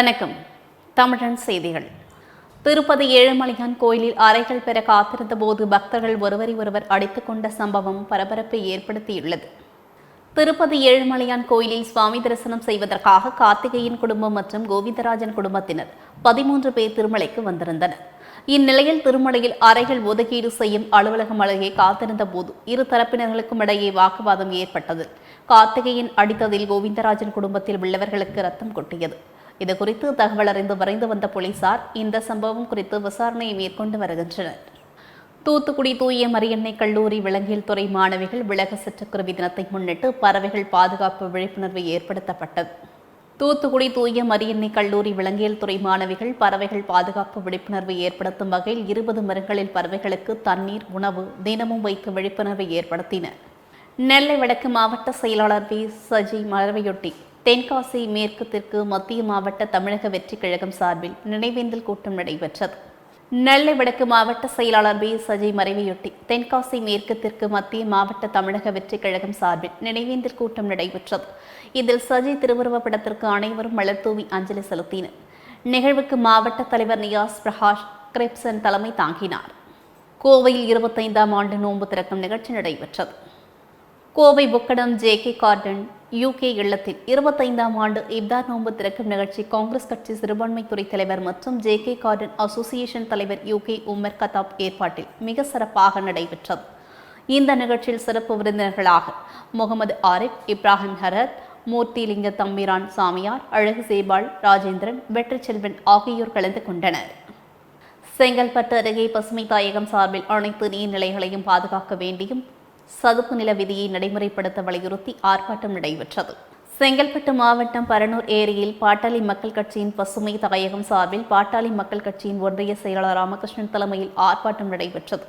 வணக்கம். தமிழன் செய்திகள். திருப்பதி ஏழுமலையான் கோயிலில் அறைகள் பெற காத்திருந்த போது பக்தர்கள் ஒருவரை ஒருவர் அடித்துக் கொண்ட சம்பவம் பரபரப்பை ஏற்படுத்தியுள்ளது. திருப்பதி ஏழுமலையான் கோயிலில் சுவாமி தரிசனம் செய்வதற்காக கார்த்திகேயன் குடும்பம் மற்றும் கோவிந்தராஜன் குடும்பத்தினர் பதிமூன்று பேர் திருமலைக்கு வந்திருந்தனர். இந்நிலையில் திருமலையில் அறைகள் ஒதுக்கீடு செய்யும் அலுவலகம் அருகே காத்திருந்த போது இரு தரப்பினர்களுக்கும் இடையே வாக்குவாதம் ஏற்பட்டது. கார்த்திகேயன் அடித்ததில் கோவிந்தராஜன் குடும்பத்தில் உள்ளவர்களுக்கு ரத்தம் கொட்டியது. இது குறித்து தகவல் அறிந்து விரைந்து வந்த போலீசார் இந்த சம்பவம் குறித்து விசாரணையை மேற்கொண்டு வருகின்றனர். தூத்துக்குடி தூய மரியன்னை கல்லூரி விலங்கியல் துறை மாணவிகள் விலக சிட்டுக்குருவி தினத்தை முன்னிட்டு பறவைகள் பாதுகாப்பு விழிப்புணர்வு ஏற்படுத்தப்பட்டது. தூத்துக்குடி தூய மரியன்னை கல்லூரி விலங்கியல் துறை மாணவிகள் பறவைகள் பாதுகாப்பு விழிப்புணர்வு ஏற்படுத்தும் வகையில் இருபது மரங்களில் பறவைகளுக்கு தண்ணீர் உணவு தினமும் வைத்து விழிப்புணர்வை ஏற்படுத்தினர். நெல்லை வடக்கு மாவட்ட செயலாளர் பி சஜி மரவையொட்டி தென்காசி மேற்கு தெற்கு மத்திய மாவட்ட தமிழக வெற்றி கழகம் சார்பில் நினைவேந்தல் கூட்டம் நடைபெற்றது. நெல்லை வடக்கு மாவட்ட செயலாளர் பி. சஜய் மறைவையொட்டி தென்காசி மேற்கு தெற்கு மத்திய மாவட்ட தமிழக வெற்றி கழகம் சார்பில் நினைவேந்தல் கூட்டம் நடைபெற்றது. இதில் சஜய் திருவுருவப் படத்திற்கு அனைவரும் மலர்தூவி அஞ்சலி செலுத்தினர். நிகழ்வுக்கு மாவட்ட தலைவர் நியாஸ் பிரகாஷ் கிரிப்சன் தலைமை தாங்கினார். கோவையில் இருபத்தைந்தாம் ஆண்டு நோன்பு திறக்கும் நிகழ்ச்சி நடைபெற்றது. கோவை புக்கடம் ஜே கே கார்டன் யூகே இல்லத்தில் இருபத்தைந்தாம் ஆண்டு இப்தார் நோன்பு திறக்கும் நிகழ்ச்சி காங்கிரஸ் கட்சி சிறுபான்மைத்துறை தலைவர் மற்றும் ஜே கே கார்டன் அசோசியேஷன் தலைவர் யூகே உமர் கதாப் ஏற்பாட்டில் மிக சிறப்பாக நடைபெற்றது. இந்த நிகழ்ச்சியில் சிறப்பு விருந்தினர்களாக முகமது ஆரிப் இப்ராஹிம் ஹரத் மூர்த்திலிங்க தம்பிரான் சாமியார் அழகு சேபாள் ராஜேந்திரன் வெற்றிச்செல்வன் ஆகியோர் கலந்து கொண்டனர். செங்கல்பட்டு அருகே பசுமை தாயகம் சார்பில் அனைத்து நீர்நிலைகளையும் பாதுகாக்க வேண்டியும் சதுப்பு நில விதியை நடைமுறைப்படுத்த வலியுறுத்தி ஆர்ப்பாட்டம் நடைபெற்றது. செங்கல்பட்டு மாவட்டம் பரனூர் ஏரியில் பாட்டாளி மக்கள் கட்சியின் பசுமை தாயகம் சார்பில் பாட்டாளி மக்கள் கட்சியின் ஒன்றிய செயலாளர் ராமகிருஷ்ணன் தலைமையில் ஆர்ப்பாட்டம் நடைபெற்றது.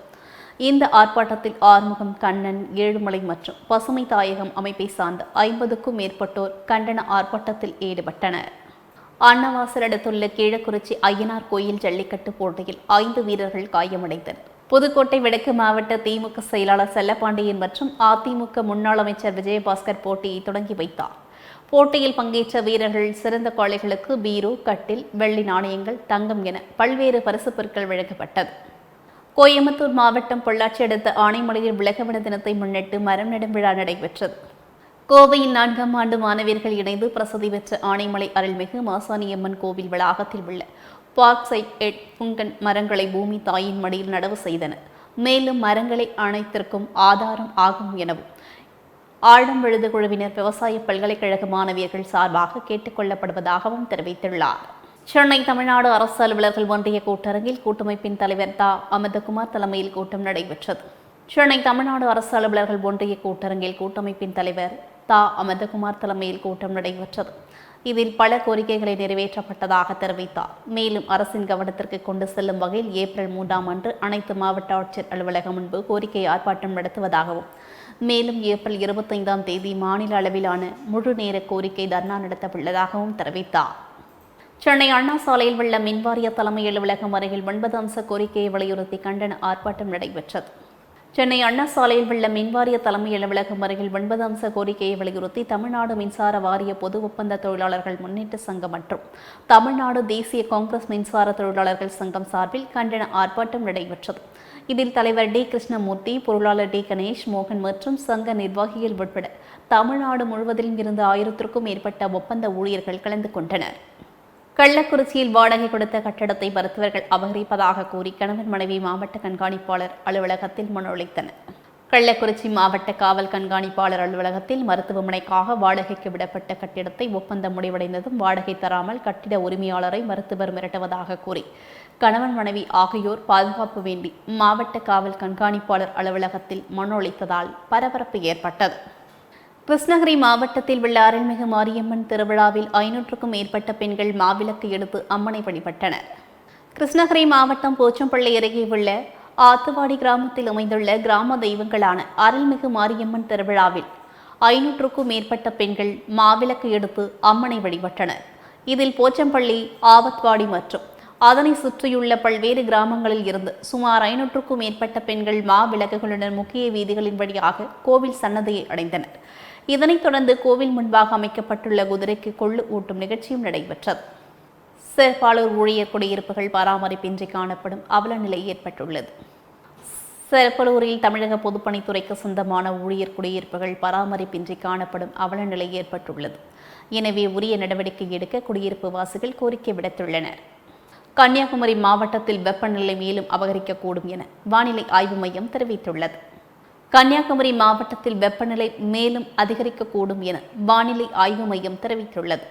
இந்த ஆர்ப்பாட்டத்தில் ஆறுமுகம் கண்ணன் ஏழுமலை மற்றும் பசுமை தாயகம் அமைப்பை சார்ந்த ஐம்பதுக்கும் மேற்பட்டோர் கண்டன ஆர்ப்பாட்டத்தில் ஈடுபட்டனர். அன்னவாசல் அடுத்துள்ள கீழக்குறிச்சி ஐயனார் கோயில் ஜல்லிக்கட்டு போட்டியில் ஐந்து வீரர்கள் காயமடைந்தனர். புதுக்கோட்டை வடக்கு மாவட்ட திமுக செயலாளர் செல்லப்பாண்டியன் மற்றும் அதிமுக முன்னாள் அமைச்சர் விஜயபாஸ்கர் போட்டியை தொடங்கி வைத்தார். போட்டியில் பங்கேற்ற வீரர்கள் சிறந்த காளைகளுக்கு பீரோ கட்டில் வெள்ளி நாணயங்கள் தங்கம் என பல்வேறு பரிசுப் பொருட்கள் வழங்கப்பட்டது. கோயம்புத்தூர் மாவட்டம் பொள்ளாச்சி அடுத்த ஆனைமலையில் உலகவன தினத்தை முன்னிட்டு மரம் நடும் விழா நடைபெற்றது. கோவையில் நான்காம் ஆண்டு மாணவியர்கள் இணைந்து பிரசித்தி பெற்ற ஆனைமலை அருள்மிகு மாசாணியம்மன் கோவில் வளாகத்தில் உள்ள பார்க் எட் புங்கன் மரங்களை பூமி தாயின் மடியில் நடவு செய்தனர் மேலும் மரங்களை அனைத்திற்கும் ஆதாரம் ஆகும் எனவும் ஆழம் விழுது குழுவினர் விவசாய பல்கலைக்கழக மாணவியர்கள் சார்பாக கேட்டுக்கொள்ளப்படுவதாகவும் தெரிவித்துள்ளார். சென்னை தமிழ்நாடு அரசு அலுவலர்கள் ஒன்றிய கூட்டரங்கில் கூட்டமைப்பின் தலைவர் தா. அமிர்தகுமார் தலைமையில் கூட்டம் நடைபெற்றது. சென்னை தமிழ்நாடு அரசு அலுவலர்கள் ஒன்றிய கூட்டரங்கில் கூட்டமைப்பின் தலைவர் தா. அமிர்தகுமார் தலைமையில் கூட்டம் நடைபெற்றது. இதில் பல கோரிக்கைகளை நிறைவேற்றப்பட்டதாக தெரிவித்தார். மேலும் அரசின் கவனத்திற்கு கொண்டு செல்லும் வகையில் ஏப்ரல் மூன்றாம் அன்று அனைத்து மாவட்ட ஆட்சியர் அலுவலகம் முன்பு கோரிக்கை ஆர்ப்பாட்டம் நடத்துவதாகவும் மேலும் ஏப்ரல் இருபத்தைந்தாம் தேதி மாநில அளவிலான முழு நேர கோரிக்கை தர்ணா நடத்தவுள்ளதாகவும் தெரிவித்தார். சென்னை அண்ணா சாலையில் உள்ள மின்வாரிய தலைமை அலுவலகம் அருகில் ஒன்பது அம்ச கோரிக்கையை வலியுறுத்தி கண்டன ஆர்ப்பாட்டம் நடைபெற்றது. சென்னை அண்ணா சாலையில் உள்ள மின்வாரிய தலைமை அலுவலகம் அருகில் ஒன்பது அம்ச கோரிக்கையை வலியுறுத்தி தமிழ்நாடு மின்சார வாரிய பொது ஒப்பந்த தொழிலாளர்கள் முன்னேற்ற சங்கம் மற்றும் தமிழ்நாடு தேசிய காங்கிரஸ் மின்சார தொழிலாளர்கள் சங்கம் சார்பில் கண்டன ஆர்ப்பாட்டம் நடைபெற்றது. இதில் தலைவர் டி. கிருஷ்ணமூர்த்தி பொருளாளர் டி. கணேஷ் மோகன் மற்றும் சங்க நிர்வாகிகள் உட்பட தமிழ்நாடு முழுவதிலும் இருந்து ஆயிரத்திற்கும் மேற்பட்ட ஒப்பந்த ஊழியர்கள் கலந்து கொண்டனர். கள்ளக்குறிச்சியில் வாடகை கொடுத்த கட்டடத்தை மருத்துவர்கள் அபகரிப்பதாக கூறி கணவன் மனைவி மாவட்ட கண்காணிப்பாளர் அலுவலகத்தில் மனு அளித்தனர். கள்ளக்குறிச்சி மாவட்ட காவல் கண்காணிப்பாளர் அலுவலகத்தில் மருத்துவமனைக்காக வாடகைக்கு விடப்பட்ட கட்டிடத்தை ஒப்பந்தம் முடிவடைந்ததும் வாடகை தராமல் கட்டிட உரிமையாளரை மருத்துவர் மிரட்டுவதாக கூறி கணவன் மனைவி ஆகியோர் பாதுகாப்பு வேண்டி மாவட்ட காவல் கண்காணிப்பாளர் அலுவலகத்தில் மனு அளித்ததால் பரபரப்பு ஏற்பட்டது. கிருஷ்ணகிரி மாவட்டத்தில் உள்ள அருள்மிகு மாரியம்மன் திருவிழாவில் ஐநூற்றுக்கும் மேற்பட்ட பெண்கள் மாவிளக்கு எடுத்து அம்மனை வழிபட்டனர். கிருஷ்ணகிரி மாவட்டம் போச்சம்பள்ளி அருகே உள்ள ஆத்துவாடி கிராமத்தில் அமைந்துள்ள கிராம தெய்வங்களான அருள்மிகு மாரியம்மன் திருவிழாவில் ஐநூற்றுக்கும் மேற்பட்ட பெண்கள் மாவிளக்கு எடுத்து அம்மனை வழிபட்டனர். இதில் போச்சம்பள்ளி ஆவத்வாடி மற்றும் அதனை சுற்றியுள்ள பல்வேறு கிராமங்களில் இருந்து சுமார் ஐநூற்றுக்கும் மேற்பட்ட பெண்கள் மாவிளக்குகளுடன் முக்கிய வீதிகளின் வழியாக கோவில் சன்னதியை அடைந்தனர். இதனைத் தொடர்ந்து கோவில் முன்பாக அமைக்கப்பட்டுள்ள குதிரைக்கு கொள்ளு ஊட்டும் நிகழ்ச்சியும் நடைபெற்றது. சிறப்பாளூர் ஊழியர் குடியிருப்புகள் பராமரிப்பின்றி காணப்படும் அவல நிலை ஏற்பட்டுள்ளது. சிறப்பலூரில் தமிழக பொதுப்பணித்துறைக்கு சொந்தமான ஊழியர் குடியிருப்புகள் பராமரிப்பின்றி காணப்படும் அவல நிலை ஏற்பட்டுள்ளது. எனவே உரிய நடவடிக்கை எடுக்க குடியிருப்பு வாசிகள் கோரிக்கை விடுத்துள்ளனர். கன்னியாகுமரி மாவட்டத்தில் வெப்பநிலை மேலும் அபகரிக்கக்கூடும் என வானிலை ஆய்வு மையம் தெரிவித்துள்ளது. கன்னியாகுமரி மாவட்டத்தில் வெப்பநிலை மேலும் அதிகரிக்கக்கூடும் என வானிலை ஆய்வு மையம் தெரிவித்துள்ளது.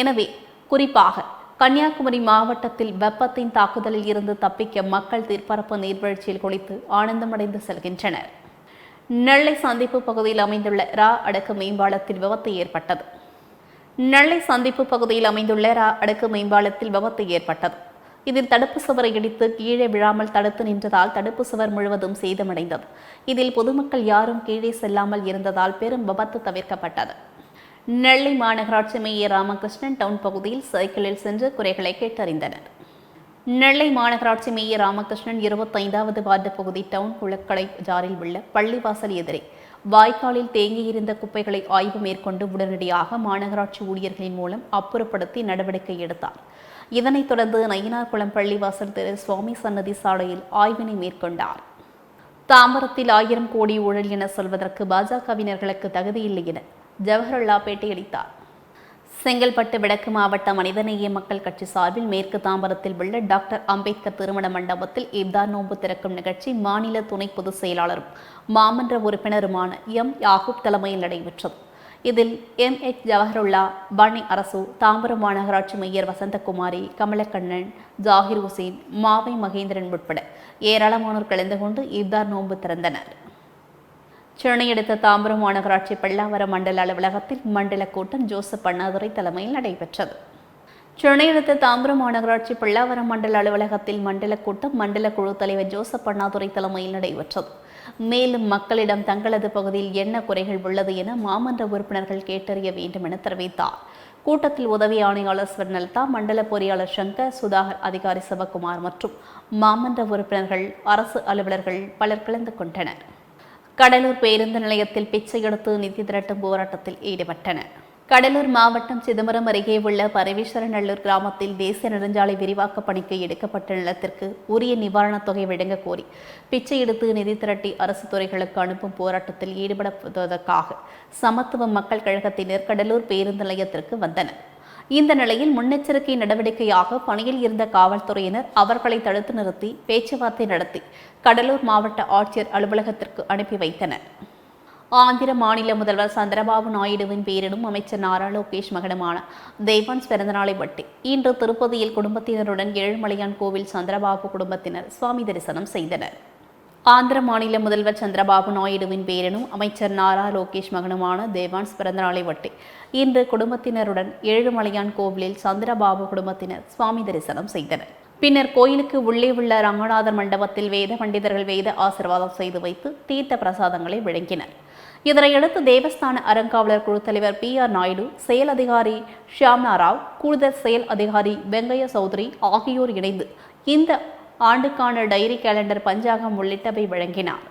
எனவே குறிப்பாக கன்னியாகுமரி மாவட்டத்தில் வெப்பத்தின் தாக்குதலில் இருந்து தப்பிக்க மக்கள் தீர்ப்பரப்பு நீர்வீழ்ச்சியில் குளித்து ஆனந்தமடைந்து செல்கின்றனர். நெல்லை சந்திப்பு பகுதியில் அமைந்துள்ள ரா அடுக்கு மேம்பாலத்தில் விபத்து ஏற்பட்டது. நெல்லை சந்திப்பு பகுதியில் அமைந்துள்ள ரா அடுக்கு மேம்பாலத்தில் விபத்து ஏற்பட்டது. இதில் தடுப்பு சுவரை இடித்து கீழே விழாமல் தடுத்து நின்றதால் தடுப்பு சுவர் முழுவதும் சேதமடைந்தது. இதில் பொதுமக்கள் யாரும் கீழே செல்லாமல் இருந்ததால் பெரும் விபத்து தவிர்க்கப்பட்டது. நெல்லை மாநகராட்சி மேயர் ராமகிருஷ்ணன் டவுன் பகுதியில் சைக்கிளில் சென்று குறைகளை கேட்டறிந்தனர். நெல்லை மாநகராட்சி மேயர் ராமகிருஷ்ணன் இருபத்தைந்தாவது வார்டு பகுதி டவுன் குளக்கடை ஜாரில் உள்ள பள்ளிவாசல் எதிரே வாய்க்காலில் தேங்கியிருந்த குப்பைகளை ஆய்வு மேற்கொண்டு உடனடியாக மாநகராட்சி ஊழியர்களின் மூலம் அப்புறப்படுத்தி நடவடிக்கை எடுத்தார். இதனைத் தொடர்ந்து நயினார்குளம் பள்ளிவாசல் திரு சுவாமி சன்னதி சாலையில் ஆய்வினை மேற்கொண்டார். தாம்பரத்தில் ஆயிரம் கோடி ஊழல் என சொல்வதற்கு பாஜகவினர்களுக்கு தகுதியில்லை என ஜவஹர்லா பேட்டியளித்தார் செங்கல்பட்டு வடக்கு மாவட்ட மனிதநேய மக்கள் கட்சி சார்பில் மேற்கு தாம்பரத்தில் உள்ள டாக்டர் அம்பேத்கர் திருமண மண்டபத்தில் இப்தார் நோன்பு திறக்கும் நிகழ்ச்சி மாநில துணை பொதுச் செயலாளரும் மாமன்ற உறுப்பினருமான எம் யாகூப் தலைமையில் நடைபெற்றது. இதில் எம் எச் ஜவஹருல்லா பனி அரசு தாம்பரம் மாநகராட்சி மேயர் வசந்தகுமாரி கமலக்கண்ணன் ஜாகிர் ஹுசேன் மாவை மகேந்திரன் உட்பட ஏராளமானோர் கலந்து கொண்டு இப்தார் நோன்பு திறந்தனர். சென்னை அடுத்த தாம்பரம் மாநகராட்சி பல்லாவரம் மண்டல அலுவலகத்தில் மண்டல கூட்டம் ஜோசப் அண்ணாதுரை தலைமையில் நடைபெற்றது. சென்னை அடுத்த தாம்பரம் மாநகராட்சி பல்லாவரம் மண்டல அலுவலகத்தில் மண்டல கூட்டம் மண்டல குழு தலைவர் ஜோசப் அண்ணாதுரை தலைமையில் நடைபெற்றது. மேலும் மக்களிடம் தங்களது பகுதியில் என்ன குறைகள் உள்ளது என மாமன்ற உறுப்பினர்கள் கேட்டறிய வேண்டும் என தெரிவித்தார். கூட்டத்தில் உதவி ஆணையாளர் ஸ்வர்ணலதா மண்டல பொறியாளர் சங்கர் சுதாகர் அதிகாரி சிவகுமார் மற்றும் மாமன்ற உறுப்பினர்கள் அரசு அலுவலர்கள் பலர் கலந்து கொண்டனர். கடலூர் பேருந்து நிலையத்தில் பிச்சை எடுத்து நிதி திரட்டும் போராட்டத்தில் ஈடுபட்டனர். கடலூர் மாவட்டம் சிதம்பரம் அருகே உள்ள பரமேஸ்வரநல்லூர் கிராமத்தில் தேசிய நெடுஞ்சாலை விரிவாக்க பணிக்கு எடுக்கப்பட்ட நிலத்திற்கு உரிய நிவாரணத் தொகை வழங்க கோரி பிச்சை எடுத்து நிதி திரட்டி அரசு துறைகளுக்கு அனுப்பும் போராட்டத்தில் ஈடுபடுவதற்காக சமத்துவ மக்கள் கழகத்தினர் கடலூர் பேருந்து நிலையத்திற்கு வந்தனர். இந்த நிலையில் முன்னெச்சரிக்கை நடவடிக்கையாக பணியில் இருந்த காவல்துறையினர் அவர்களை தடுத்து நிறுத்தி பேச்சுவார்த்தை நடத்தி கடலூர் மாவட்ட ஆட்சியர் அலுவலகத்திற்கு அனுப்பி வைத்தனர். ஆந்திர மாநில முதல்வர் சந்திரபாபு நாயுடுவின் பேரிடும் அமைச்சர் நாரா லோகேஷ் மகனுமான தேவான்ஸ் பிறந்தநாளை ஒட்டி இன்று திருப்பதியில் குடும்பத்தினருடன் ஏழுமலையான் கோவில் சந்திரபாபு குடும்பத்தினர் சுவாமி தரிசனம் செய்தனர். ஆந்திர மாநில முதல்வர் சந்திரபாபு நாயுடுவின் பேரனும் அமைச்சர் நாரா லோகேஷ் மகனுமான தேவான்ஸ் பிறந்தநாளை ஒட்டி இன்று குடும்பத்தினருடன் ஏழுமலையான் கோவிலில் சந்திரபாபு குடும்பத்தினர் சுவாமி தரிசனம் செய்தனர். பின்னர் கோயிலுக்கு உள்ளே உள்ள ரங்கநாதர் மண்டபத்தில் வேத பண்டிதர்கள் வேத ஆசிர்வாதம் செய்து வைத்து தீர்த்த பிரசாதங்களை வழங்கினர். இதனையடுத்து தேவஸ்தான அறங்காவலர் குழு தலைவர் பி ஆர் நாயுடு செயல் அதிகாரி ஷியாம்னா ராவ் கூடுதல் செயல் அதிகாரி வெங்கைய சௌத்ரி ஆகியோர் இணைந்து இந்த ஆண்டுக்கான டைரி கேலண்டர் பஞ்சாகம் உள்ளிட்டவை வழங்கினார்.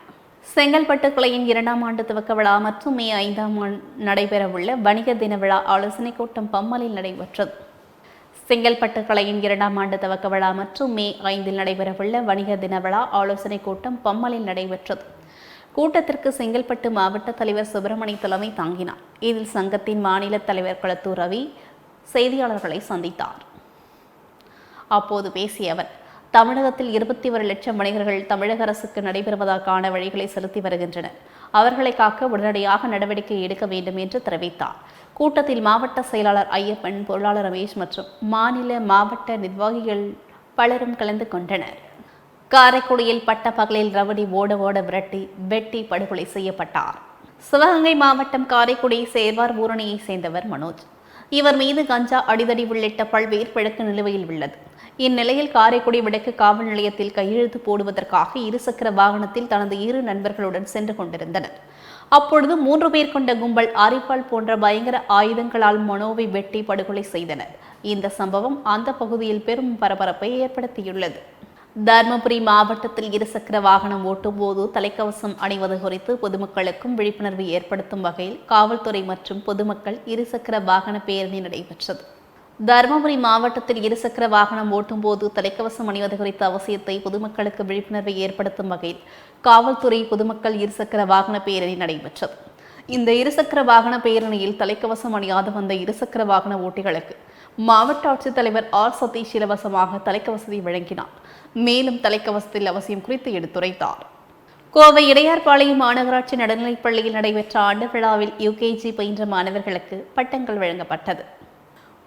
செங்கல்பட்டு கிளையின் இரண்டாம் ஆண்டு துவக்க விழா மற்றும் மே ஐந்தாம் ஆண்டு நடைபெறவுள்ள வணிக தின விழா ஆலோசனை கூட்டம் பம்மலில் நடைபெற்றது. செங்கல்பட்டு கலையின் இரண்டாம் ஆண்டு துவக்க விழா மற்றும் மே ஐந்தில் நடைபெறவுள்ள வணிக தின விழா ஆலோசனை கூட்டம் பம்மலில் நடைபெற்றது. கூட்டத்திற்கு செங்கல்பட்டு மாவட்ட தலைவர் சுப்பிரமணிய தலைமை தாங்கினார். இதில் சங்கத்தின் மாநில தலைவர் களத்தூர் ரவி செய்தியாளர்களை சந்தித்தார். அப்போது பேசிய அவர் தமிழகத்தில் இருபத்தி ஒரு லட்சம் வணிகர்கள் தமிழக அரசுக்கு நடைபெறுவதற்கான வழிகளை செலுத்தி வருகின்றனர். அவர்களை காக்க உடனடியாக நடவடிக்கை எடுக்க வேண்டும் என்று தெரிவித்தார். கூட்டத்தில் மாவட்ட செயலாளர் ஐயப்பன் பொருளாளர் ரமேஷ் மற்றும் மாநில மாவட்ட நிர்வாகிகள் பலரும் கலந்து கொண்டனர். காரைக்குடியில் பட்ட பகலில் ரவடி ஓட ஓட விரட்டி வெட்டி படுகொலை செய்யப்பட்டார். சிவகங்கை மாவட்டம் காரைக்குடி சேர்வார் ஊரணியை சேர்ந்தவர் மனோஜ். இவர் மீது கஞ்சா அடிதடி உள்ளிட்ட பல்வேறு வழக்கு நிலுவையில் உள்ளது. இந்நிலையில் காரைக்குடி வடக்கு காவல் நிலையத்தில் கையெழுத்து போடுவதற்காக இருசக்கர வாகனத்தில் தனது இரு நண்பர்களுடன் சென்று கொண்டிருந்தனர். அப்பொழுது மூன்று பேர் கொண்ட கும்பல் அரிப்பால் போன்ற பயங்கர ஆயுதங்களால் மனோவை வெட்டி படுகொலை செய்தனர். இந்த சம்பவம் அந்த பகுதியில் பெரும் பரபரப்பை ஏற்படுத்தியுள்ளது. தருமபுரி மாவட்டத்தில் இருசக்கர வாகனம் ஓட்டும் போது தலைக்கவசம் அணிவது குறித்து பொதுமக்களுக்கும் விழிப்புணர்வு ஏற்படுத்தும் வகையில் காவல்துறை மற்றும் பொதுமக்கள் இருசக்கர வாகன பேரணி நடைபெற்றது. தருமபுரி மாவட்டத்தில் இருசக்கர வாகனம் ஓட்டும் போது தலைக்கவசம் அணிவது குறித்த அவசியத்தை பொதுமக்களுக்கு விழிப்புணர்வை ஏற்படுத்தும் வகையில் காவல்துறை பொதுமக்கள் இருசக்கர வாகன பேரணி நடைபெற்றது. இந்த இருசக்கர வாகன பேரணியில் தலைக்கவசம் அணியாத வந்த இருசக்கர வாகன ஓட்டிகளுக்கு மாவட்ட ஆட்சித்தலைவர் ஆர் சதீஷ் இலவசமாக தலைக்கவசத்தை வழங்கினார். மேலும் தலைக்கவசத்தில் அவசியம் குறித்து எடுத்துரைத்தார். கோவை இடையார்பாளையம் மாநகராட்சி நடுநிலைப்பள்ளியில் நடைபெற்ற ஆண்டு விழாவில் யுகேஜி பயின்ற மாணவர்களுக்கு பட்டங்கள் வழங்கப்பட்டது.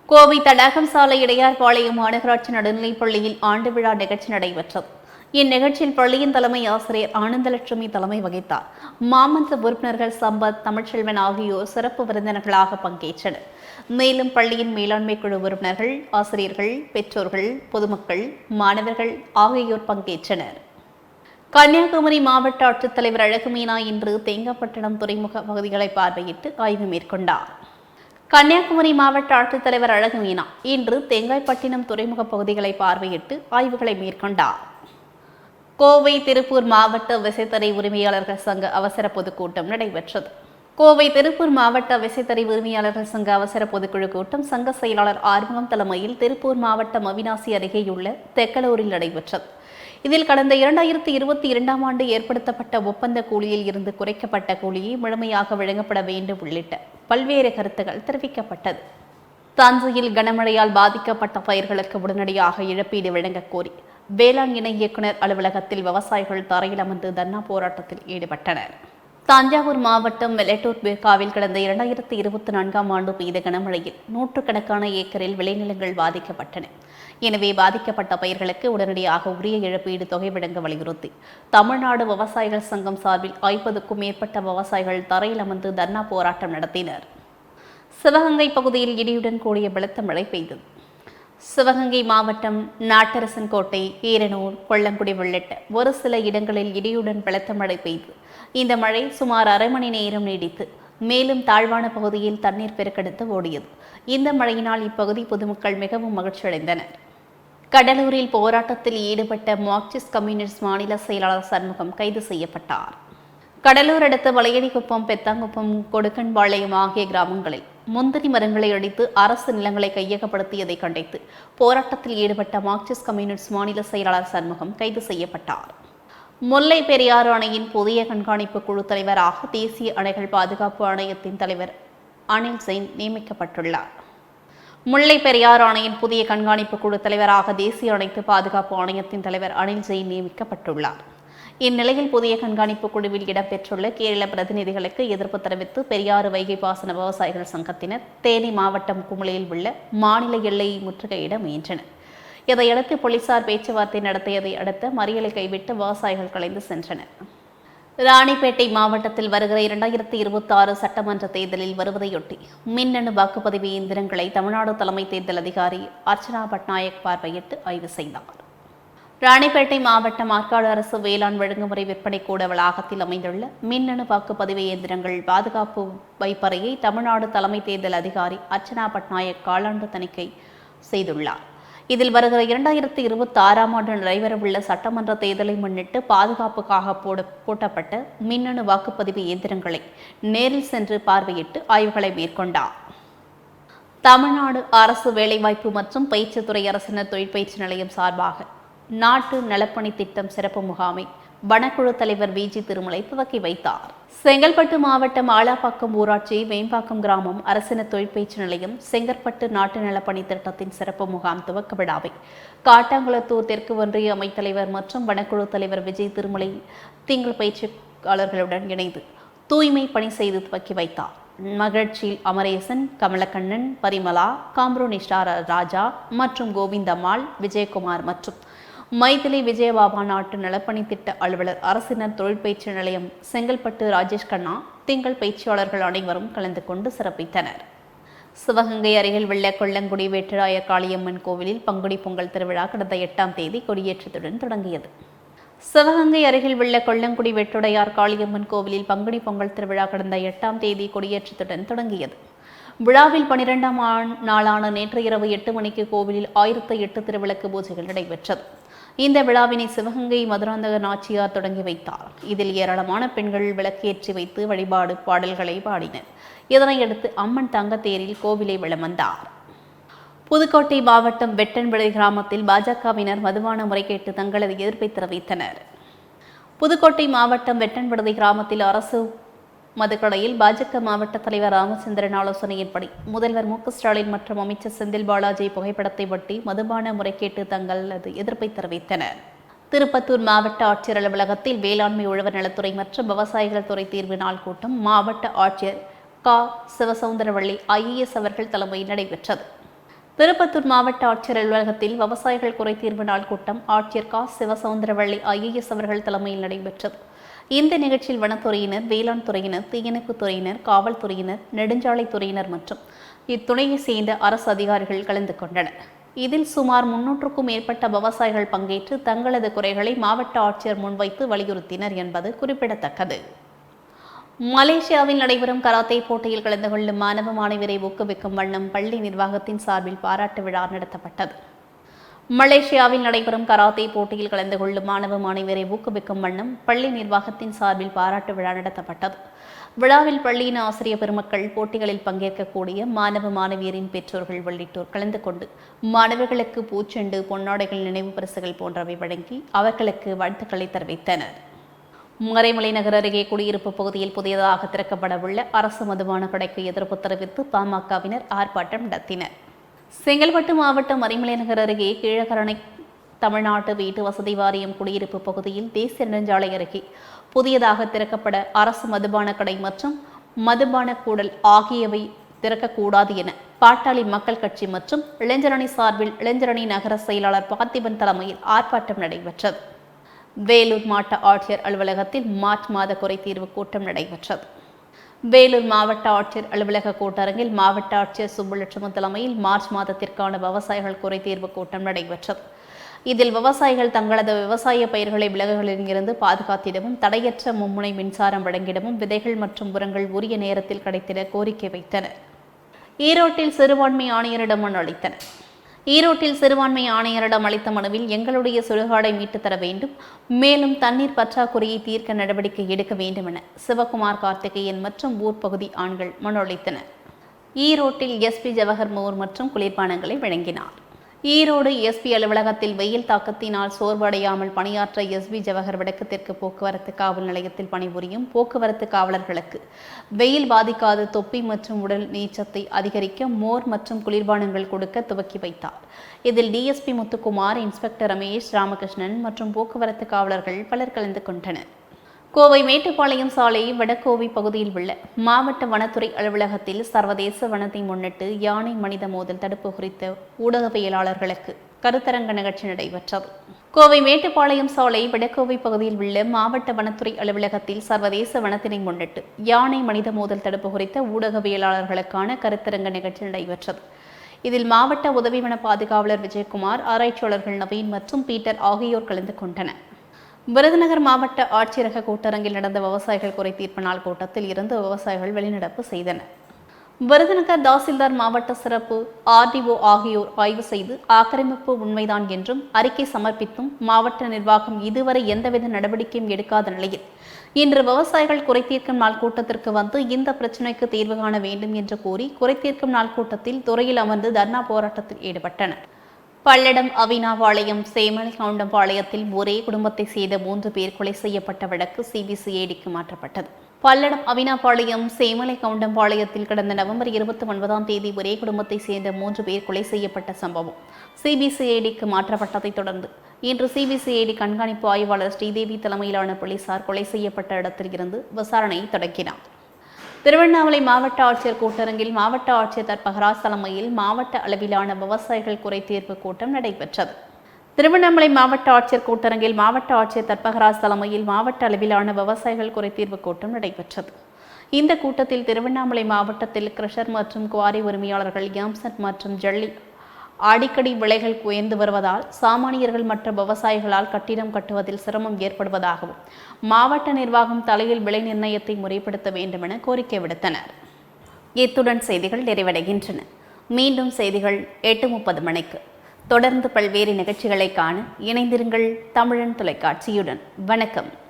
கோவை தடாகம் சாலை இடையார்பாளையம் மாநகராட்சி நடுநிலைப்பள்ளியில் ஆண்டு விழா நிகழ்ச்சி நடைபெற்றது. இந்நிகழ்ச்சியில் பள்ளியின் தலைமை ஆசிரியர் ஆனந்தலட்சுமி தலைமை வகித்தார். மாமன்ற உறுப்பினர்கள் சம்பத் தமிழ்ச்செல்வன் ஆகியோர் சிறப்பு விருந்தினர்களாக பங்கேற்றனர். மேலும் பள்ளியின் மேலாண்மை குழு உறுப்பினர்கள் ஆசிரியர்கள் பெற்றோர்கள் பொதுமக்கள் மாணவர்கள் ஆகியோர் பங்கேற்றனர். கன்னியாகுமரி மாவட்ட ஆட்சித்தலைவர் அழகுமீனா இன்று தேங்கப்பட்டினம் துறைமுக பகுதிகளை பார்வையிட்டு ஆய்வு மேற்கொண்டார். கன்னியாகுமரி மாவட்ட ஆட்சித்தலைவர் அழகுமீனா இன்று தேங்காய்பட்டினம் துறைமுக பகுதிகளை பார்வையிட்டு ஆய்வுகளை மேற்கொண்டார். கோவை திருப்பூர் மாவட்ட விசைத்தறி உரிமையாளர்கள் சங்க அவசர பொதுக்கூட்டம் நடைபெற்றது. கோவை திருப்பூர் மாவட்ட விசைத்தறி உரிமையாளர்கள் சங்க அவசர பொதுக்குழு கூட்டம் சங்க செயலாளர் ஆர்வம் தலைமையில் திருப்பூர் மாவட்டம் அவினாசி அருகேயுள்ள தெக்கலூரில் நடைபெற்றது. இதில் கடந்த இரண்டாயிரத்தி இருபத்தி இரண்டாம் ஆண்டு ஏற்படுத்தப்பட்ட ஒப்பந்த கூலியில் இருந்து குறைக்கப்பட்ட கூலியை முழுமையாக வழங்கப்பட வேண்டும் உள்ளிட்ட பல்வேறு கருத்துக்கள் தெரிவிக்கப்பட்டது. தஞ்சையில் கனமழையால் பாதிக்கப்பட்ட பயிர்களுக்கு உடனடியாக இழப்பீடு வழங்கக் கோரி வேளாண் இணை இயக்குநர் அலுவலகத்தில் விவசாயிகள் தரையில் அமர்ந்து தர்ணா போராட்டத்தில் ஈடுபட்டனர். தஞ்சாவூர் மாவட்டம் மெலட்டூர் பேர்காவில் கடந்த இரண்டாயிரத்தி இருபத்தி நான்காம் ஆண்டு பெய்த கனமழையில் நூற்றுக்கணக்கான ஏக்கரில் விளைநிலங்கள் பாதிக்கப்பட்டன. எனவே பாதிக்கப்பட்ட பயிர்களுக்கு உடனடியாக உரிய இழப்பீடு தொகை வழங்க வலியுறுத்தி தமிழ்நாடு விவசாயிகள் சங்கம் சார்பில் ஐம்பதுக்கும் மேற்பட்ட விவசாயிகள் தரையில் அமர்ந்து தர்ணா போராட்டம் நடத்தினர். சிவகங்கை பகுதியில் இடியுடன் கூடிய பலத்த மழை பெய்தது. சிவகங்கை மாவட்டம் நாட்டரசன் கோட்டை ஈரனூர் கொள்ளங்குடி உள்ளிட்ட ஒரு சில இடங்களில் இடியுடன் பலத்த மழை பெய்து. இந்த மழை சுமார் அரை மணி நேரம் நீடித்து மேலும் தாழ்வான பகுதியில் தண்ணீர் பெருக்கெடுத்து ஓடியது. இந்த மழையினால் இப்பகுதி பொதுமக்கள் மிகவும் மகிழ்ச்சியடைந்தனர். கடலூரில் போராட்டத்தில் ஈடுபட்ட மார்க்சிஸ்ட் கம்யூனிஸ்ட் மாநில செயலாளர் சண்முகம் கைது செய்யப்பட்டார். கடலூர் அடுத்த வளையடிக்குப்பம் பெத்தாங்குப்பம் கொடுக்கன்பாளையம் ஆகிய கிராமங்களில் முந்திரி மரங்களை அடித்து அரசு நிலங்களை கையகப்படுத்தியதை கண்டித்து போராட்டத்தில் ஈடுபட்ட மார்க்சிஸ்ட் கம்யூனிஸ்ட் மாநில செயலாளர் சண்முகம் கைது செய்யப்பட்டார். முல்லை பெரியாறு அணையின் புதிய கண்காணிப்பு குழு தலைவராக தேசிய அணைகள் பாதுகாப்பு ஆணையத்தின் தலைவர் அனில் ஜெயின் நியமிக்கப்பட்டுள்ளார். முல்லை பெரியாறு அணையின் புதிய கண்காணிப்பு குழு தலைவராக தேசிய அனைத்து பாதுகாப்பு ஆணையத்தின் தலைவர் அனில் ஜெயின் நியமிக்கப்பட்டுள்ளார். இந்நிலையில் புதிய கண்காணிப்பு குழுவில் இடம்பெற்றுள்ள கேரள பிரதிநிதிகளுக்கு எதிர்ப்பு தெரிவித்து பெரியாறு வைகை பாசன விவசாயிகள் சங்கத்தினர் தேனி மாவட்டம் குமுளையில் உள்ள மாநில எல்லையை முற்றுகையிட முயன்றனர். இதையடுத்து போலீசார் பேச்சுவார்த்தை நடத்தியதை அடுத்து மறியலை கைவிட்டு விவசாயிகள் கலைந்து சென்றனர். ராணிப்பேட்டை மாவட்டத்தில் வருகிற இரண்டாயிரத்தி இருபத்தி ஆறு சட்டமன்ற தேர்தலில் வருவதையொட்டி மின்னணு வாக்குப்பதிவு இயந்திரங்களை தமிழ்நாடு தலைமை தேர்தல் அதிகாரி அர்ச்சனா பட்நாயக் பார்வையிட்டு ஆய்வு செய்தார். ராணிப்பேட்டை மாவட்டம் ஆற்காடு அரசு வேளாண் ஒழுங்குமுறை விற்பனை கூட வளாகத்தில் அமைந்துள்ள மின்னணு வாக்குப்பதிவு இயந்திரங்கள் பாதுகாப்பு வைப்பறையை தமிழ்நாடு தலைமை தேர்தல் அதிகாரி அர்ச்சனா பட்நாயக் காலாண்டு தணிக்கை செய்துள்ளார். இதில் வருகிற இரண்டாயிரத்தி இருபத்தி ஆறாம் ஆண்டு நடைபெறவுள்ள சட்டமன்ற தேர்தலை முன்னிட்டு பாதுகாப்புக்காக போட பூட்டப்பட்ட மின்னணு வாக்குப்பதிவு இயந்திரங்களை நேரில் சென்று பார்வையிட்டு ஆய்வுகளை மேற்கொண்டார். தமிழ்நாடு அரசு வேலைவாய்ப்பு மற்றும் பயிற்சித்துறை அரசினர் தொழிற்பயிற்சி நிலையம் சார்பாக நாட்டு நலப்பணி திட்டம் சிறப்பு முகாமை. வனக்குழு தலைவர் விஜி திருமலை துவக்கி வைத்தார். செங்கல்பட்டு மாவட்டம் ஆலாப்பாக்கம் ஊராட்சி வேம்பாக்கம் கிராமம் அரசின தொழிற்பயிற்சி நிலையம் செங்கற்பட்டு நாட்டு நலப்பணி திட்டத்தின் சிறப்பு முகாம் துவக்க விழாவை. காட்டாங்குளத்தூர் தெற்கு ஒன்றிய அமைத்தலைவர் மற்றும் வனக்குழு தலைவர் விஜய் திருமலை திங்கள் பயிற்சியாளர்களுடன் இணைந்து தூய்மை பணி செய்து துவக்கி வைத்தார். மகிழ்ச்சியில் அமரேசன் கமலக்கண்ணன் பரிமலா காம்ரோனிஷா ராஜா மற்றும் கோவிந்தம்மாள் விஜயகுமார் மற்றும் மைதிலி விஜயபாபா நாட்டு நலப்பணி திட்ட அலுவலர் அரசினர் தொழிற்பயிற்சி நிலையம் செங்கல்பட்டு ராஜேஷ் கண்ணா திங்கள் பயிற்சியாளர்கள் அனைவரும் கலந்து கொண்டு சிறப்பித்தனர். சிவகங்கை அருகில் உள்ள கொல்லங்குடி வேட்டுராய காளியம்மன் கோவிலில் பங்குடி பொங்கல் திருவிழா கடந்த எட்டாம் தேதி கொடியேற்றத்துடன் தொடங்கியது. சிவகங்கை அருகில் உள்ள கொல்லங்குடி வெட்டுடையார் காளியம்மன் கோவிலில் பங்குனி பொங்கல் திருவிழா கடந்த எட்டாம் தேதி கொடியேற்றத்துடன் தொடங்கியது. விழாவில் பனிரெண்டாம் நாளான நேற்று இரவு எட்டு மணிக்கு கோவிலில் ஆயிரத்து எட்டு திருவிளக்கு பூஜைகள் நடைபெற்றது. இந்த விழாவினை சிவகங்கை மதுராந்தக நாச்சியார் தொடங்கி வைத்தார். இதில் ஏராளமான பெண்கள் விளக்கேற்றி வைத்து வழிபாடு பாடல்களை பாடினர். இதனையடுத்து அம்மன் தங்கத்தேரில் கோவிலை விளம் வந்தார் புதுக்கோட்டை மாவட்டம் வெட்டன்விளை கிராமத்தில் பாஜகவினர் மதுபான முறைகேட்டு தங்களது எதிர்ப்பை தெரிவித்தனர். புதுக்கோட்டை மாவட்டம் வெட்டன்விடுதி கிராமத்தில் அரசு மதுக்கடையில் பாஜக மாவட்ட தலைவர் ராமச்சந்திரன் ஆலோசனையின்படி முதல்வர் மு ஸ்டாலின் மற்றும் அமைச்சர் செந்தில் பாலாஜி புகைப்படத்தை ஒட்டி மதுபான முறைகேட்டு தங்களது எதிர்ப்பை தெரிவித்தனர். திருப்பத்தூர் மாவட்ட ஆட்சியர் அலுவலகத்தில் வேளாண்மை உழவர் நலத்துறை மற்றும் விவசாயிகள் துறை தீர்வு நாள் கூட்டம் மாவட்ட ஆட்சியர் கா. சிவசவுந்தரவள்ளி ஐஏஎஸ் அவர்கள் தலைமையில் நடைபெற்றது. திருப்பத்தூர் மாவட்ட ஆட்சியர் அலுவலகத்தில் விவசாயிகள் குறை தீர்வு நாள் கூட்டம் ஆட்சியர் கா. சிவசவுந்தரவள்ளி ஐஏஎஸ் அவர்கள் தலைமையில் நடைபெற்றது. இந்த நிகழ்ச்சியில் வனத்துறையினர் வேளாண் துறையினர் தீயணைப்பு துறையினர் காவல்துறையினர் நெடுஞ்சாலைத்துறையினர் மற்றும் இத்துணையை சேர்ந்த அரசு அதிகாரிகள் கலந்து கொண்டனர். இதில் சுமார் முன்னூற்றுக்கும் மேற்பட்ட விவசாயிகள் பங்கேற்று தங்களது குறைகளை மாவட்ட ஆட்சியர் முன்வைத்து வலியுறுத்தினர் என்பது குறிப்பிடத்தக்கது. மலேசியாவில் நடைபெறும் கராத்தே போட்டியில் கலந்து கொள்ளும் மாணவ மாணவியரை ஊக்குவிக்கும் வண்ணம் பள்ளி நிர்வாகத்தின் சார்பில் பாராட்டு விழா நடத்தப்பட்டது. மலேசியாவில் நடைபெறும் கராத்தே போட்டியில் கலந்து கொள்ளும் மாணவ மாணவியரை ஊக்குவிக்கும் வண்ணம் பள்ளி நிர்வாகத்தின் சார்பில் பாராட்டு விழா நடத்தப்பட்டது. விழாவில் பள்ளியின் ஆசிரியர் பெருமக்கள் போட்டிகளில் பங்கேற்கக்கூடிய மாணவ மாணவியரின் பெற்றோர்கள் உள்ளிட்டோர் கலந்து கொண்டு மாணவர்களுக்கு பூச்செண்டு பொன்னாடைகள் நினைவு பரிசுகள் போன்றவை வழங்கி அவர்களுக்கு வாழ்த்துக்களை தெரிவித்தனர். மறைமலை நகர் அருகே குடியிருப்பு பகுதியில் புதியதாக திறக்கப்படவுள்ள அரசு மதுபான கடைக்கு எதிர்ப்பு தெரிவித்து பாமகவினர் ஆர்ப்பாட்டம் நடத்தினர். செங்கல்பட்டு மாவட்டம் மறைமலை நகர் அருகே கீழகரணை தமிழ்நாட்டு வீட்டு வசதி வாரியம் குடியிருப்பு பகுதியில் தேசிய நெடுஞ்சாலை அருகே புதியதாக திறக்கப்பட அரசு மதுபான கடை மற்றும் மதுபான கூடல் ஆகியவை திறக்கக்கூடாது என பாட்டாளி மக்கள் கட்சி மற்றும் இளைஞரணி சார்பில் இளைஞரணி நகர செயலாளர் பார்த்திபன் தலைமையில் ஆர்ப்பாட்டம் நடைபெற்றது. வேலூர் மாவட்ட ஆட்சியர் அலுவலகத்தில் மார்ச் மாத குறை தீர்வு கூட்டம் நடைபெற்றது. வேலூர் மாவட்ட ஆட்சியர் அலுவலக கூட்டரங்கில் மாவட்ட ஆட்சியர் சுப்புலட்சுமி தலைமையில் மார்ச் மாதத்திற்கான விவசாயிகள் குறை தீர்வு கூட்டம் நடைபெற்றது. இதில் விவசாயிகள் தங்களது விவசாய பயிர்களை விலகுகளிலிருந்து பாதுகாத்திடவும் தடையற்ற மும்முனை மின்சாரம் வழங்கிடவும் விதைகள் மற்றும் உரங்கள் உரிய நேரத்தில் கிடைத்திட கோரிக்கை வைத்தனர். ஈரோட்டில் சிறுபான்மை ஆணையரிடம் மனு அளித்தனர். ஈரோட்டில் சிறுபான்மை ஆணையரிடம் அளித்த மனுவில் எங்களுடைய சுடுகாடை மீட்டு தர வேண்டும். மேலும் தண்ணீர் பற்றாக்குறையை தீர்க்க நடவடிக்கை எடுக்க வேண்டும் என சிவகுமார் கார்த்திகேயன் மற்றும் ஊர் பகுதி ஆண்கள் மனு அளித்தனர். ஈரோட்டில் எஸ்பி ஜவஹர் மோர் மற்றும் குளிர்பானங்களை வழங்கினார். ஈரோடு எஸ்பி அலுவலகத்தில் வெயில் தாக்கத்தினால் சோர்வடையாமல் பணியாற்ற எஸ்பி ஜவஹர் வடக்கு தெற்கு போக்குவரத்து காவல் நிலையத்தில் பணிபுரியும் போக்குவரத்து காவலர்களுக்கு. வெயில் பாதிக்காத தொப்பி மற்றும் உடல் நீச்சத்தை அதிகரிக்க மோர் மற்றும் குளிர்பானங்கள் கொடுக்க துவக்கி வைத்தார். இதில் டிஎஸ்பி முத்துக்குமார் இன்ஸ்பெக்டர் ரமேஷ் ராமகிருஷ்ணன் மற்றும் போக்குவரத்து காவலர்கள் பலர் கலந்து கொண்டனர். கோவை மேட்டுப்பாளையம் சாலை வடகோவை பகுதியில் உள்ள மாவட்ட வனத்துறை அலுவலகத்தில் சர்வதேச வனத்தை முன்னிட்டு யானை மனித மோதல் தடுப்பு குறித்த ஊடகவியலாளர்களுக்கு கருத்தரங்க நிகழ்ச்சி நடைபெற்றது. கோவை மேட்டுப்பாளையம் சாலை வடகோவை பகுதியில் உள்ள மாவட்ட வனத்துறை அலுவலகத்தில் சர்வதேச வனத்தினை முன்னிட்டு யானை மனித மோதல் தடுப்பு குறித்த ஊடகவியலாளர்களுக்கான கருத்தரங்க நிகழ்ச்சி நடைபெற்றது. இதில் மாவட்ட உதவி வன பாதுகாவலர் விஜயகுமார் ஆராய்ச்சியாளர்கள் நவீன் மற்றும் பீட்டர் ஆகியோர் கலந்து கொண்டனர். விருதுநகர் மாவட்ட ஆட்சியரக கூட்டரங்கில் நடந்த விவசாயிகள் குறை தீர்ப்பு நாள் கூட்டத்தில் இருந்து விவசாயிகள் வெளிநடப்பு செய்தனர். விருதுநகர் தாசில்தார் மாவட்ட சிறப்பு ஆர்டிஓ ஆகியோர் ஆய்வு செய்து ஆக்கிரமிப்பு உண்மைதான் என்றும் அறிக்கை சமர்ப்பித்தும் மாவட்ட நிர்வாகம் இதுவரை எந்தவித நடவடிக்கையும் எடுக்காத நிலையில் இன்று விவசாயிகள் குறை தீர்க்கும் நாள் கூட்டத்திற்கு வந்து இந்த பிரச்சினைக்கு தீர்வு காண வேண்டும் என்று கூறி குறை தீர்க்கும் நாள் கூட்டத்தில் துறையில் அமர்ந்து தர்ணா போராட்டத்தில் ஈடுபட்டனர். பல்லடம் அவினாபாளையம் சேமல் கவுண்டம்பாளையத்தில் ஒரே குடும்பத்தை சேர்ந்த மூன்று பேர் கொலை செய்யப்பட்ட வழக்கு சிபிசிஐடிக்கு மாற்றப்பட்டது. பல்லடம் அவினாபாளையம் சேமலை கவுண்டம்பாளையத்தில் கடந்த நவம்பர் இருபத்தி ஒன்பதாம் தேதி ஒரே குடும்பத்தை சேர்ந்த மூன்று பேர் கொலை செய்யப்பட்ட சம்பவம் சிபிசிஐடிக்கு மாற்றப்பட்டதைத் தொடர்ந்து இன்று சிபிசிஐடி கண்காணிப்பு ஆய்வாளர் ஸ்ரீதேவி தலைமையிலான போலீசார் கொலை செய்யப்பட்ட இடத்தில் இருந்து விசாரணையை தொடங்கினார். திருவண்ணாமலை மாவட்ட ஆட்சியர் கூட்டரங்கில் மாவட்ட ஆட்சியர் தற்பகராஜ் தலைமையில் மாவட்ட அளவிலான விவசாயிகள் குறை தீர்ப்பு கூட்டம் நடைபெற்றது. திருவண்ணாமலை மாவட்ட ஆட்சியர் கூட்டரங்கில் மாவட்ட ஆட்சியர் தற்பகராஜ் தலைமையில் மாவட்ட அளவிலான விவசாயிகள் குறை தீர்வு கூட்டம் நடைபெற்றது. இந்த கூட்டத்தில் திருவண்ணாமலை மாவட்டத்தில் கிரஷர் மற்றும் குவாரி உரிமையாளர்கள் யாம்சட் மற்றும் ஜல்லி அடிக்கடி விலைகள் உயர்ந்து வருவதால் சாமானியர்கள் மற்ற விவசாயிகளால் கட்டிடம் கட்டுவதில் சிரமம் ஏற்படுவதாகவும் மாவட்ட நிர்வாகம் தலையில் விலை நிர்ணயத்தை முறைப்படுத்த வேண்டும் என கோரிக்கை விடுத்தனர். இத்துடன் செய்திகள் நிறைவடைகின்றன. மீண்டும் செய்திகள் எட்டு முப்பது மணிக்கு. தொடர்ந்து பல்வேறு நிகழ்ச்சிகளை காண இணைந்திருங்கள் தமிழன் தொலைக்காட்சியுடன். வணக்கம்.